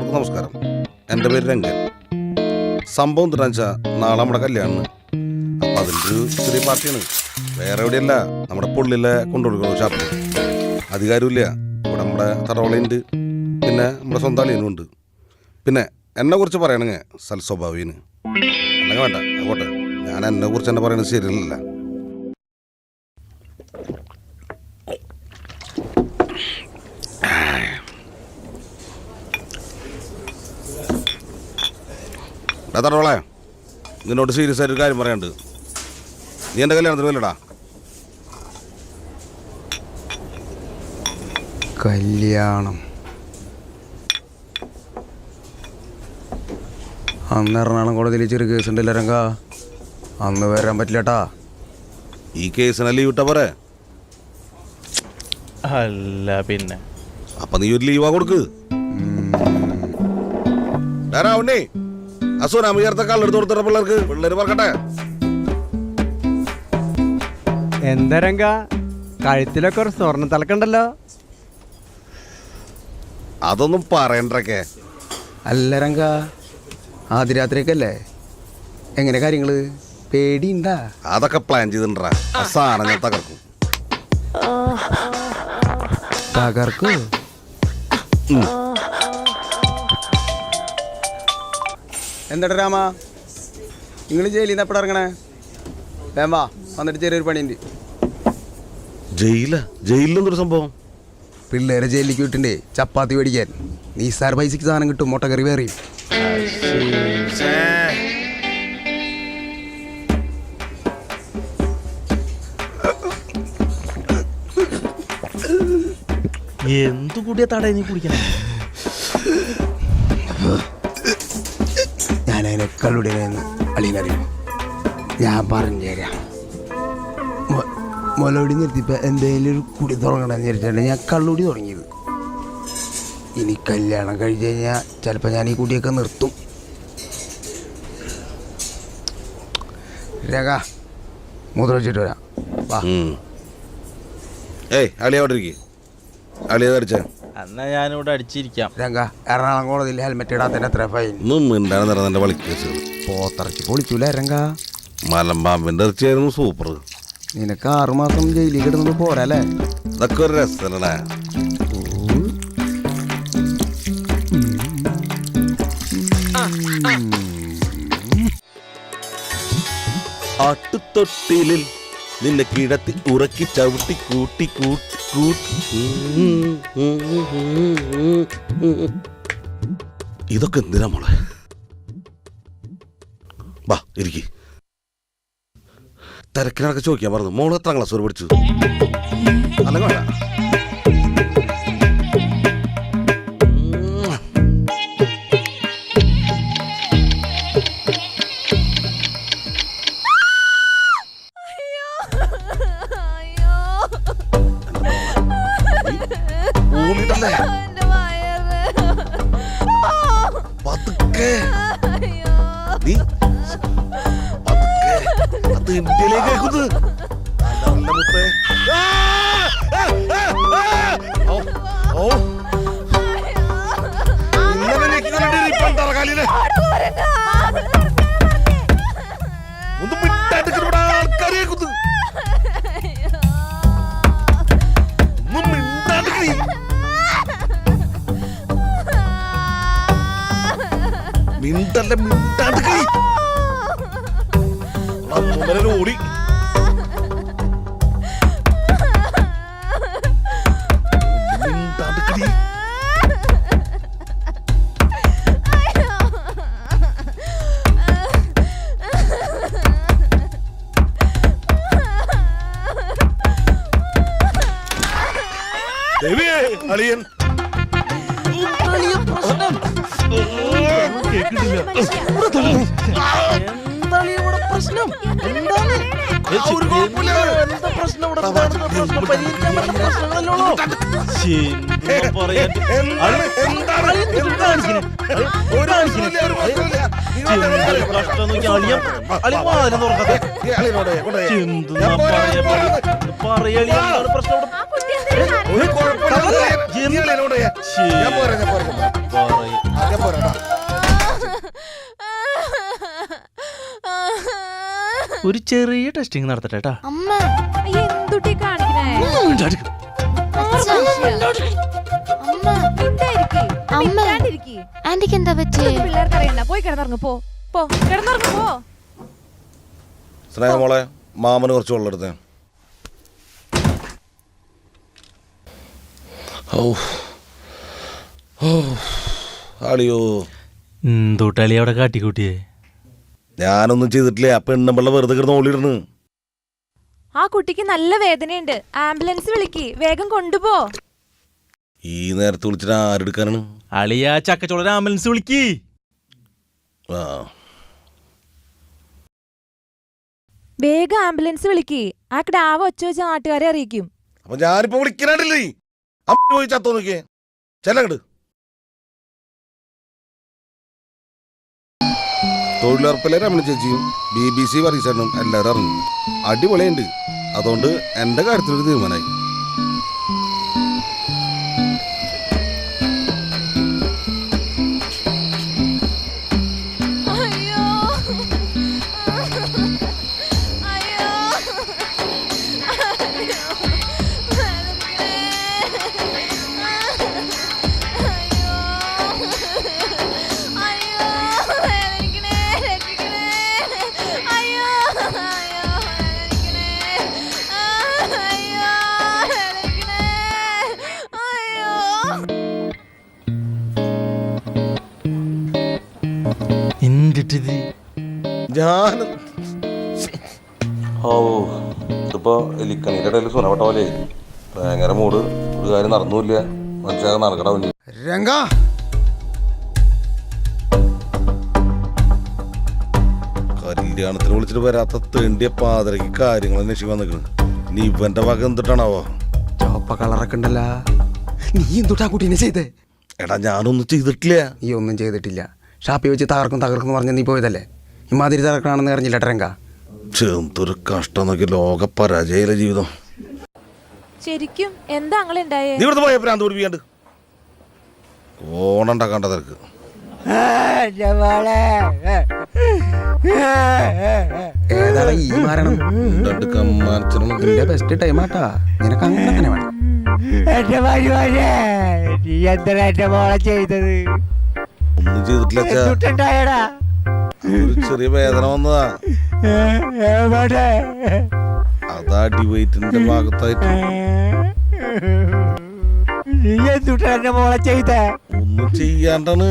എല്ലാവർക്കും നമസ്കാരം. എന്റെ പേര് രംഗൻ സംഭവം എന്താണെന്ന് വെച്ചാൽ നാളെ നമ്മുടെ കല്യാണം അപ്പം അതിന്റെ ഒരു ചെറിയ പാർട്ടിയാണ്. വേറെ എവിടെയല്ല നമ്മുടെ പുള്ളിലെ കൊണ്ടുകൊടുക്കുന്ന ഷാപ്പിൽ അധികാരമില്ല ഇവിടെ നമ്മുടെ തടവളയുണ്ട് പിന്നെ നമ്മുടെ സ്വന്തം ഉണ്ട്. പിന്നെ എന്നെ കുറിച്ച് പറയണെങ്കിൽ സൽസ്വഭാവീന് അല്ലെങ്കിൽ വേണ്ട അതുപോട്ടെ ഞാൻ എന്നെ കുറിച്ച് തന്നെ പറയണത് ശരിയല്ല എടാ തറവളെ നിന്നോട് സീരിയസ് ആയിട്ട് ഒരു കാര്യം പറയാണ്ട് നീ എന്റെ കല്യാണത്തിന് വല്ലടാ കല്യാണം. അന്ന് എറണാകുളം കോടതിയിൽ ചെറിയ കേസ് ഉണ്ടല്ലോ രംഗ? അന്ന് വരാൻ പറ്റില്ലട്ടാ. ഈ കേസിനെ ലീവ് ഇട്ടാ പോരെ? അല്ല പിന്നെ. അപ്പൊ നീ ഒരു ലീവാ കൊടുക്ക്. ഡാ ഉണ്ണി അസുനാമ ചേർത്ത കള്ളെടുത്ത് കൊടുത്തിട്ട പിള്ളേർക്ക് പിള്ളേര് പറക്കട്ടെ. എന്താ രംഗ? കഴുത്തിലൊക്കെ ഒരു സ്വർണ തലക്കുണ്ടല്ലോ? അതൊന്നും പറയണ്ടൊക്കെ അല്ല രംഗ ആദ്യ രാത്രിയൊക്കെയല്ലേ? എങ്ങനെ കാര്യങ്ങൾ? പേടിയുണ്ടാ? അതൊക്കെ പ്ലാൻ ചെയ്തിട്ടാ ആ സാധനം ഞാൻ തകർക്കും. തകർക്കോ? എന്താ രാമ? നിങ്ങൾ ജയിലിൽ നിന്ന് എപ്പോഴാ ഇറങ്ങണേ? വേമ്പാ വന്നിട്ട് ചെറിയൊരു പണിയുണ്ട്. ജയില? ജയിലിലൊന്നൊരു സംഭവം. പിള്ളേരെ ജയിലിലേക്ക് വിട്ടിണ്ടേ ചപ്പാത്തി മേടിക്കാൻ. നീസാർ പൈസക്ക് സാധനം കിട്ടും മുട്ട കറി വേറെയും എന്തു കൂടിയ തടയെ നീ കുടിക്കണം? അതിനെ അളിയനറിയും? ഞാൻ പറഞ്ഞു തരാം മൊ- മുലകുടി നിർത്തിയപ്പോൾ എന്തെങ്കിലും ഒരു കുടി തുടങ്ങണമെന്ന് വിചാരിച്ചിട്ടുണ്ട് ഞാൻ കള്ളുടി തുടങ്ങിയത്. ഇനി കല്യാണം കഴിച്ച് കഴിഞ്ഞാൽ ചിലപ്പോൾ ഞാൻ ഈ കുടിയൊക്കെ നിർത്തും. രേഖ മൂത്ര വെച്ചിട്ട് വരാം. വാ. ഏയ് അളിയ അവിടെ ഇരിക്കും അളിയ ധരിച്ച എന്നാ ഞാനിവിടെ അടിച്ചിരിക്കാം. രംഗ എറണാകുളം കോടതിയിൽ ഹെൽമെറ്റ് ഇടാത്തതിന് എത്ര ഫൈൻ ഒന്നും മിണ്ടാണ് നിറ എന്റെ വളിക്കേസ് പോത്തിറച്ചി പൊളിക്കൂല രംഗ? മലമ്പാമ്പിന്റെ ഇറച്ചിയായിരുന്നു സൂപ്പർ നിനക്ക് ആറുമാസം ജയിലിൽ കിടന്നത് പോരാ അല്ലേ ഇതൊക്കെ ഒരു രസം ആട്ടുതൊട്ടിലിൽ നിന്നെ കിടത്തി ഉറക്കി ചവിട്ടി കൂട്ടി കൂട്ടി കൂട്ടി. ഇതൊക്കെ എന്തിനാ മോളെ? വാ ഇരിക്കി. തിരക്കിനൊക്കെ ചോദിക്കാൻ പറഞ്ഞു. മോൾ എത്ര ക്ലാസ് ഒരു പഠിച്ചു? അല്ലെങ്കിൽ വേണ്ട വയറ്. പതുക്കെ. നീ. പതുക്കെ. അത് ഇന്ത്യയിലേക്ക് കേൾക്കുന്നത് മുത്തേ! ഓ, ഓ. ഇന്നലെ മിണ്ടല്ല മിണ്ടാണ്ട് കൈ അമ്മൂമ്മനെ ഓടി. മിണ്ടാണ്ട് കടി ദേവിയേ അളിയൻ. എന്താണ് ഇവിടെ പ്രശ്നം? എന്താണ്? ഒരു കുഴപ്പമില്ല. എന്താ പ്രശ്നം ഇവിടെ? എന്താണ് പ്രശ്നം. പരിഹരിക്കാൻ പറ്റുന്ന പ്രശ്നങ്ങളല്ലോ എന്താണ്? ഒരു ഞാൻ പോരാ, പോരാ. ഞാൻ പോരാ. ഞാൻ പോരാ ചെറിയ ടെസ്റ്റിംഗ് നടത്തട്ടെ കേട്ടാ. അമ്മ അയ്യ, എന്തുട്ടി കാണിക്കണേ? അച്ഛാ. അമ്മ മിണ്ടായിരിക്ക്. അമ്മ. മിണ്ടാണ്ടിരിക്ക്. ആന്റിക്ക് എന്താ പറ്റിയേ? ഇതൊന്നും പിള്ളേർക്ക് അറിയണ്ട. പോയി കിടന്നുറങ്ങ് പോ പോ. കിടന്നുറങ്ങ് പോ. സ്നേഹമോളെ മാമന് കുറച്ച് വെള്ളം എടുത്തേ ഓ ഓ അളിയോ. എന്തൂട്ടാളി അവിടെ കാട്ടിക്കൂട്ടിയേ. ഞാനൊന്നും ചെയ്തിട്ടില്ല. ആ പെണ്ണുമ്പള്ള വെറുതെ കിടന്ന് ഓളിയിടുന്നു. ആ കുട്ടിക്ക് നല്ല വേദനയുണ്ട്. ആംബുലൻസ് വിളിക്ക്. വേഗം കൊണ്ടുപോ. ഈ നേരത്തെ വിളിച്ചിട്ട് ആരെടുക്കാനാണ് അളിയ ചക്കച്ചോള ആംബുലൻസ് വിളിക്ക്. ആ. വേഗം ആംബുലൻസ് വിളിക്ക്. ആ കിടാവ് ഒച്ച വെച്ച നാട്ടുകാരെ അറിയിക്കും. അപ്പൊ ഞാനിപ്പോ വിളിക്കാനായിട്ടില്ലേ അമ്മ പോയി ചത്തോ നോക്കിയേ. ചെല്ലങ്ങട്. തൊഴിലുറപ്പിലെ രമണ ചേച്ചിയും ബി ബി സി പറീസനും എല്ലാവരും അറിഞ്ഞു. അടിപൊളിയുണ്ട്. അതുകൊണ്ട് എന്റെ കാര്യത്തിലൊരു തീരുമാനമായി. എന്തിട്ടിത് ഞാൻ ഓ ഇതിപ്പോ എലിക്കണിയുടെ ഇടയിൽ സുനപ്പെട്ട പോലെ ഭയങ്കര മൂട്. ഒരു കാര്യം നടന്നുമില്ല മനസ്സിലാകാൻ നടക്കടാവും രംഗ! കല്യാണത്തിന് വിളിച്ചിട്ട് വരാത്ത തേണ്ടിയ പാതിരക്ക് കാര്യങ്ങൾ അന്വേഷിക്കാൻ നിൽക്കുന്നു നീ ഇവന്റെ വക എന്തിട്ടാണാവോ? ചോപ്പ കളറൊക്കെ ഉണ്ടല്ല. നീ എന്തുട്ടാ കുട്ടീനെ ചെയ്തേ? എടാ ഞാനൊന്നും ചെയ്തിട്ടില്ല. നീ ഒന്നും ചെയ്തിട്ടില്ല. ഷാപ്പി വെച്ച് തകർക്കും തകർക്കും പറഞ്ഞ് നീ പോയതല്ലേ? ഇമാതിരി തകർക്കണമെന്ന് അറിഞ്ഞില്ല ട്രങ്ക ചെന്തൊരു കഷ്ടം നോക്കി ലോക പരാജയയിലെ ജീവിതം. ശരിക്കും എന്താ നീ ഇവിടുന്ന് പോയ ഭ്രാന്ത് പിടിപ്പിക്കാണ്ട്? ഓണണ്ടാക്കാണ്ട തിരക്ക്. ഏതാണ് ഈ മരണം? രണ്ട് കമ്മാനച്ചനും നിന്റെ ബെസ്റ്റ് ടൈം ആട്ടാ. നിനക്ക് അങ്ങനെ തന്നെ വേണം. എന്റെ മരുമോനെ നീ എന്തിനാ എന്റെ മോളെ ചെയ്തത്? ഒന്നും ചെയ്തിട്ടില്ല അച്ഛാ. ഒരു ചെറിയ വേദന വന്നതാ. അതാ ഡിവൈറ്റിന്റെ ഭാഗത്തായിട്ട്. നീ എന്തുട്ടാ എന്റെ മോളെ ചെയ്തേ. ഒന്നും ചെയ്യാണ്ടാണ്.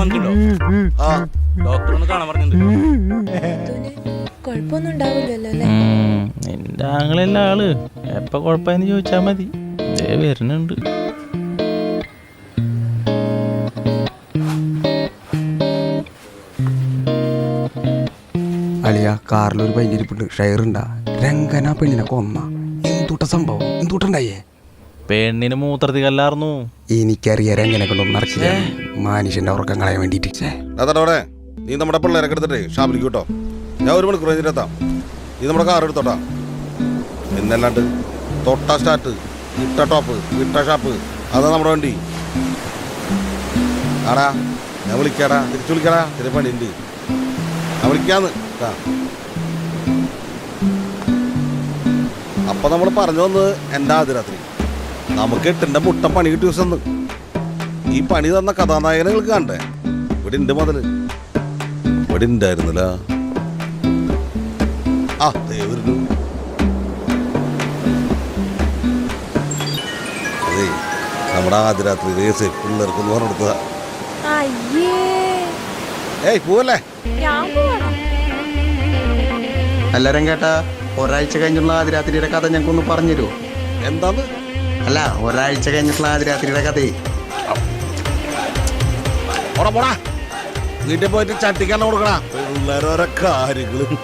വന്നിട്ടുണ്ടോ? ആ കാണാൻ പറഞ്ഞിട്ടുണ്ട്. കുഴപ്പമൊന്നും ഉണ്ടാവില്ലല്ലോ അല്ലേ? നിന്റെ ആങ്ങളല്ല ആൾ? എപ്പ കുഴപ്പമെന്ന് ചോദിച്ചാ മതി. ദേ വരുന്നുണ്ട്. അളിയ കാറിലൊരു പൈനിരിപ്പുണ്ട് ഷെയർ ഉണ്ടാ രംഗന പെണ്ണിനെ കൊന്ന. എന്തുട്ട സംഭവം? എന്തുട്ടുണ്ടായേ? പെണ്ണിന് മൂത്രത്തി കല്ലാർന്നു. എനിക്കറിയാം രംഗനെ കൊണ്ടൊന്നും നടക്കില്ല. മനുഷ്യന്റെ ഉറക്കം കളയാൻ വേണ്ടിട്ട് അതോടെ നീ നമ്മുടെ പിള്ളേരൊക്കെ എടുത്തിട്ടേ ഷാപ്പിലേക്ക് കേട്ടോ ഞാൻ ഒരു മണിക്കൂർ കഴിഞ്ഞിട്ടെത്താം നീ നമ്മുടെ കാർ എടുത്തോട്ടാ. എന്നല്ലാണ്ട് തൊട്ട സ്റ്റാർട്ട് ഇട്ട ടോപ്പ് ഇട്ട ഷാപ്പ്. അതാ നമ്മുടെ വണ്ടി. ആടാ ഞാൻ വിളിക്കാടാ. തിരിച്ചു വിളിക്കാടാ. ഞാൻ വിളിക്കാന്ന്. അപ്പൊ നമ്മൾ പറഞ്ഞു വന്നത് എന്റെ ആദ്യരാത്രി നമുക്ക് എട്ടിന്റെ മുട്ട പണി കിട്ടിയ ദിവസം ഈ പണി തന്ന കഥാനായകനെ നിങ്ങൾക്ക് കണ്ടേ ഇവിടെ ഉണ്ട് മുതൽ ഇവിടെ ഉണ്ടായിരുന്നില്ല ആ ദേ വരുന്നു. അതെ നമ്മുടെ ആദ്യരാത്രി പിള്ളേർക്കൊന്ന് പറഞ്ഞെടുത്തതാ ഏയ് പോവല്ലേ? അല്ല കേട്ട ഒരാഴ്ച കഴിഞ്ഞുള്ള ആദിരാത്രിയുടെ കഥ ഞങ്ങൾക്കൊന്ന് പറഞ്ഞുതരുമോ എന്താന്ന്? അല്ല ഒരാഴ്ച കഴിഞ്ഞിട്ടുള്ള ആദിരാത്രിയുടെ കഥയെ പോടാ പോടാ. വീട്ടിൽ പോയിട്ട് ചട്ടിക്കാൻ കൊടുക്കണ പിള്ളേരോരോ കാര്യങ്ങളും.